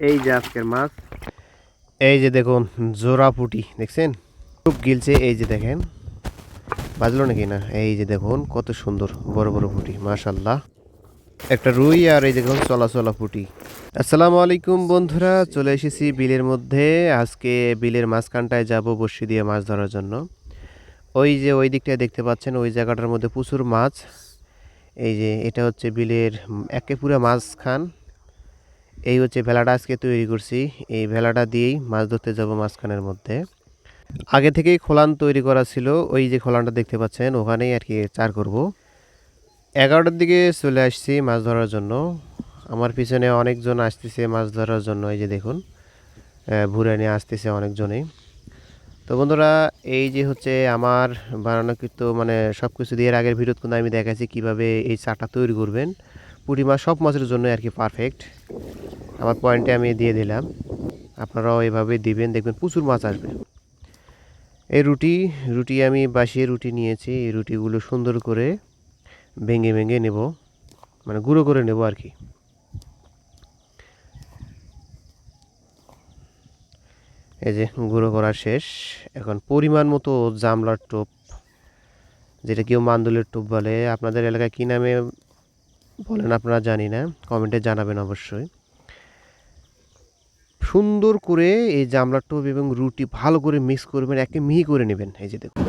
এই যে আজকের মাছ। এই যে দেখুন, জোড়া পুটি, দেখছেন? খুব গিলছে, এই যে দেখেন। বাজলো নাকি না? এই যে দেখুন, কত সুন্দর, বড় বড় পুটি মাশাল্লাহ একটা রুই আর এই দেখুন, চলা চলা পুটি। আসসালামু আলাইকুম বন্ধুরা, চলে এসেছি বিলের মধ্যে। আজকে বিলের মাঝখানটায় যাব বসি দিয়ে মাছ ধরার জন্য। ওই যে ওই দিকটায় দেখতে পাচ্ছেন, ওই জায়গাটার মধ্যে প্রচুর মাছ। এই যে এটা হচ্ছে বিলের, একে পুরো মাঝখান। এই হচ্ছে ভেলাটা আজকে তৈরি করছি। এই ভেলাটা দিয়েই মাছ ধরতে যাব মাঝখানের মধ্যে। আগে থেকেই খোলান তৈরি করা ছিল। ওই যে খোলানটা দেখতে পাচ্ছেন, ওখানেই আর কি চার করব। এগারোটার দিকে চলে আসছি মাছ ধরার জন্য। আমার পিছনে অনেকজন আসতেছে মাছ ধরার জন্য, এই যে দেখুন। ভুরে নিয়ে আসতেছে অনেকজনেই। তো বন্ধুরা, এই যে হচ্ছে আমার বানানো কিন্তু মানে সব কিছু দিয়ে আগের ভিডিওতে কিন্তু আমি দেখাচ্ছি কীভাবে এই চাটা তৈরি করবেন। পুঁটি মাছ সব মাছের জন্য আর কি পারফেক্ট আমার পয়েন্টে আমি দিয়ে দিলাম। আপনারাও এভাবে দিবেন, দেখবেন প্রচুর মাছ আসবে। এই রুটি রুটি আমি বাসিয়ে রুটি নিয়েছি। এই রুটিগুলো সুন্দর করে ভেঙে ভেঙে নেব। মানে গুঁড়ো করে নেব আর কি। এই যে গুঁড়ো করা শেষ। এখন পরিমাণ মতো জামলার টোপ যেটা কেউ মান্দুলের টোপ বলে। আপনাদের এলাকায় কী নামে বলেন, আপনারা জানি না, কমেন্টে জানাবেন অবশ্যই। সুন্দর করে এই জামলা টোপ এবং রুটি ভালো করে মিক্স করবেন, একে মিহি করে নেবেন। এই যে দেখুন।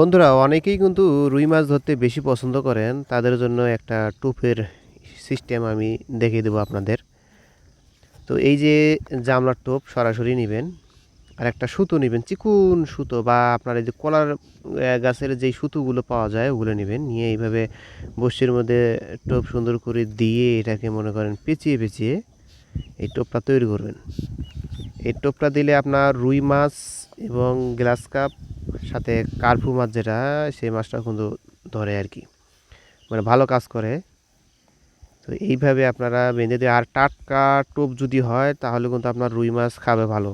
বন্ধুরা, অনেকেই কিন্তু রুই মাছ ধরতে বেশি পছন্দ করেন। তাদের জন্য একটা টোপের সিস্টেম আমি দেখিয়ে দেবো আপনাদের। তো এই যে জামলার টোপ সরাসরি নেবেন, আর একটা সুতো নেবেন, চিকুন সুতো বা আপনার এই যে কলার গাছের যেই সুতোগুলো পাওয়া যায়, ওগুলো নেবেন। নিয়ে এইভাবে বসির মধ্যে টোপ সুন্দর করে দিয়ে এটাকে মনে করেন পেঁচিয়ে পেঁচিয়ে এই টোপটা তৈরি করবেন। এই টোপটা দিলে আপনার রুই মাছ এবং গ্লাস কাপ, সাথে কার্পু মাছ যেটা, সেই মাছটা কিন্তু ধরে আর কি। মানে ভালো কাজ করে। তো এইভাবে আপনারা বেঁধে দিয়ে, আর টাটকা টোপ যদি হয়, তাহলে কিন্তু আপনার রুই মাছ খাবে ভালো।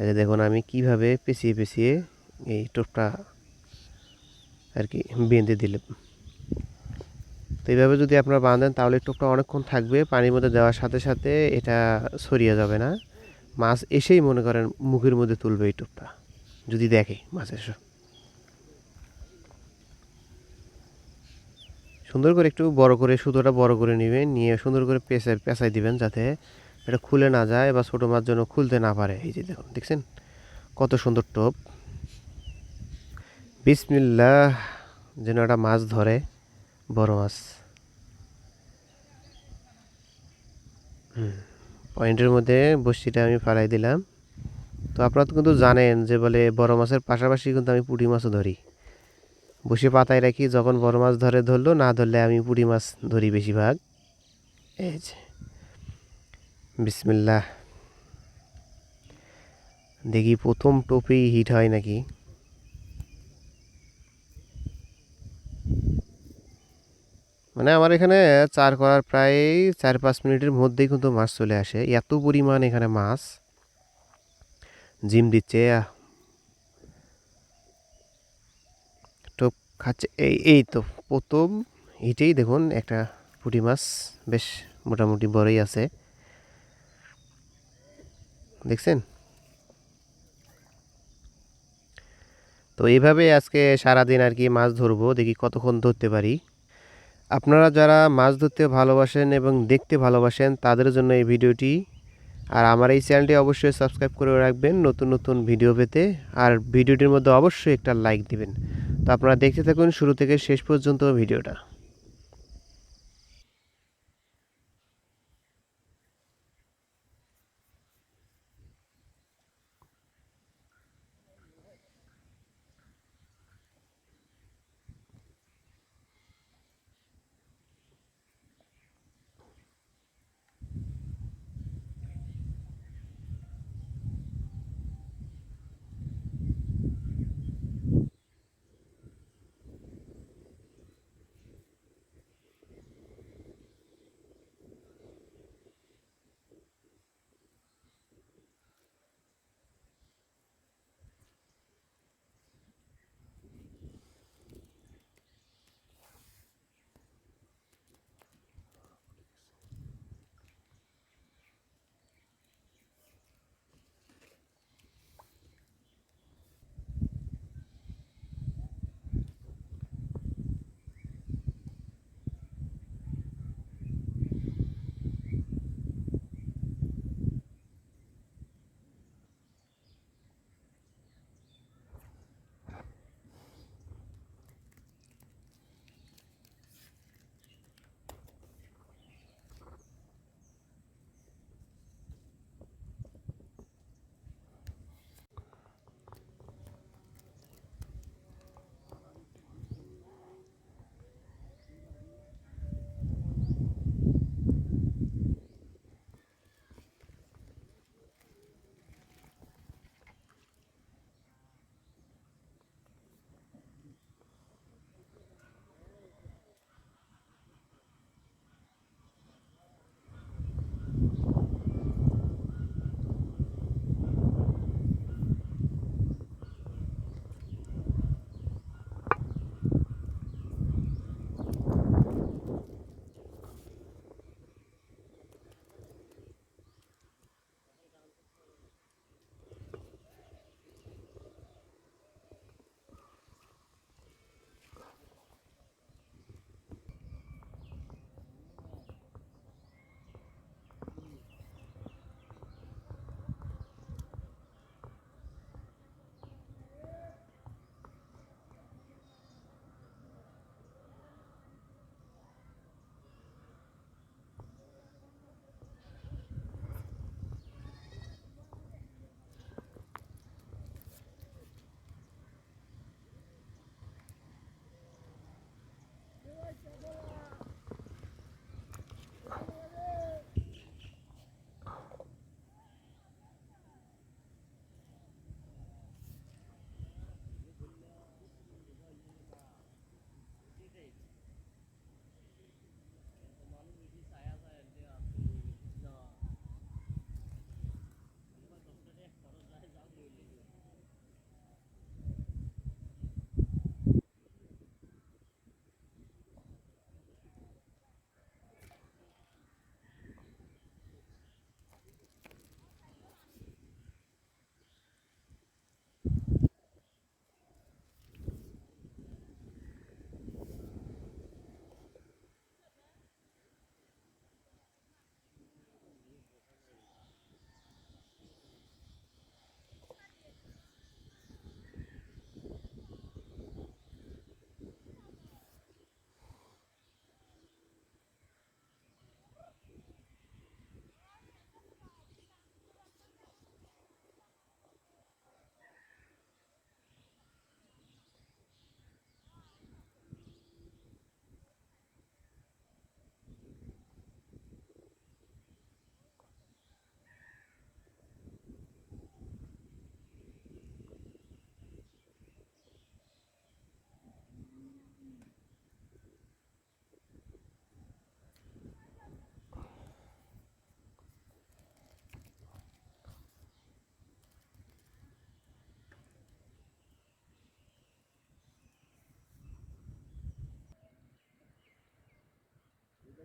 এই দেখুন, আমি কীভাবে পেঁচিয়ে পেঁচিয়ে এই টোপটা আর কি বেঁধে দিলাম। তো এইভাবে যদি আপনারা বাঁধেন তাহলে টোপটা অনেকক্ষণ থাকবে, পানির মধ্যে দেওয়ার সাথে সাথে এটা ছড়িয়ে যাবে না। মাছ এসেই মনে করেন মুখের মধ্যে তুলবে এই টোপটা যদি দেখে মাছ এসে। সুন্দর করে একটু বড় করে, সুতোটা বড় করে নেবেন, নিয়ে সুন্দর করে পেঁচাই পেঁচাই দিবেন যাতে এটা খুলে না যায় বা ছোটো মাছ যেন খুলতে না পারে। এই যে দেখুন, দেখছেন? কত সুন্দর টোপ। বিসমিল্লাহ, যেন একটা মাছ ধরে। বড় মাছ। হুম, পয়েন্টের মধ্যে বস্তিটা আমি ফালাই দিলাম। তো আপনারা তো কিন্তু জানেন যে বলে বড় মাছের পাশাপাশি কিন্তু আমি পুঁটি মাছও ধরি। বসে পাতায় রাখি, যখন বড় মাছ ধরে ধরলো, না ধরলে আমি পুঁটি মাছ ধরি বেশিরভাগ। এই যে। বিসমিল্লাহ। দেখি প্রথম টোপেই হিট হয় নাকি? মানে আমার এখানে চার করার প্রায় চার পাঁচ মিনিটের মধ্যেই কিন্তু মাছ চলে আসে। এত পরিমাণ এখানে মাছ। জিম দিচ্ছে টোপ খাচ্ছে, এই এই তো প্রথম হিটেই দেখুন একটা পুঁটি মাছ, বেশ মোটামুটি বড়ই আছে। দেখছেন? তো এইভাবে আজকে সারাদিন আর কি মাছ ধরবো, দেখি কতক্ষণ ধরতে পারি। আপনারা যারা মাছ ধরতে ভালোবাসেন এবং দেখতে ভালোবাসেন, তাদের জন্য এই ভিডিওটি। আর আমার এই চ্যানেলটি অবশ্যই সাবস্ক্রাইব করে রাখবেন নতুন নতুন ভিডিও পেতে। আর ভিডিওটির মধ্যে অবশ্যই একটা লাইক দিবেন। তো আপনারা দেখতে থাকুন শুরু থেকে শেষ পর্যন্ত ভিডিওটা।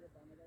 para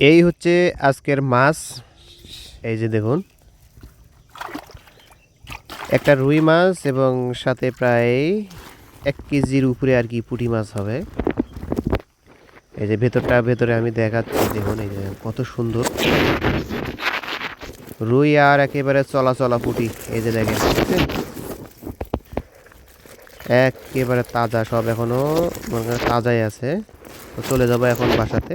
এই হচ্ছে আজকের মাছ। এই যে দেখুন। একটা রুই মাছ এবং সাথে প্রায় এক কেজির উপরে আর কি পুঁটি মাছ হবে। এই যে ভেতরটা, ভেতরে আমি দেখাচ্ছি। দেখুন, এই যে কত সুন্দর। রুই আর একেবারে চলা চলা পুঁটি। এই যে দেখেন একেবারে তাজা, সব এখনও করেন তাজাই আছে। তো চলে যাব এখন বাসাতে।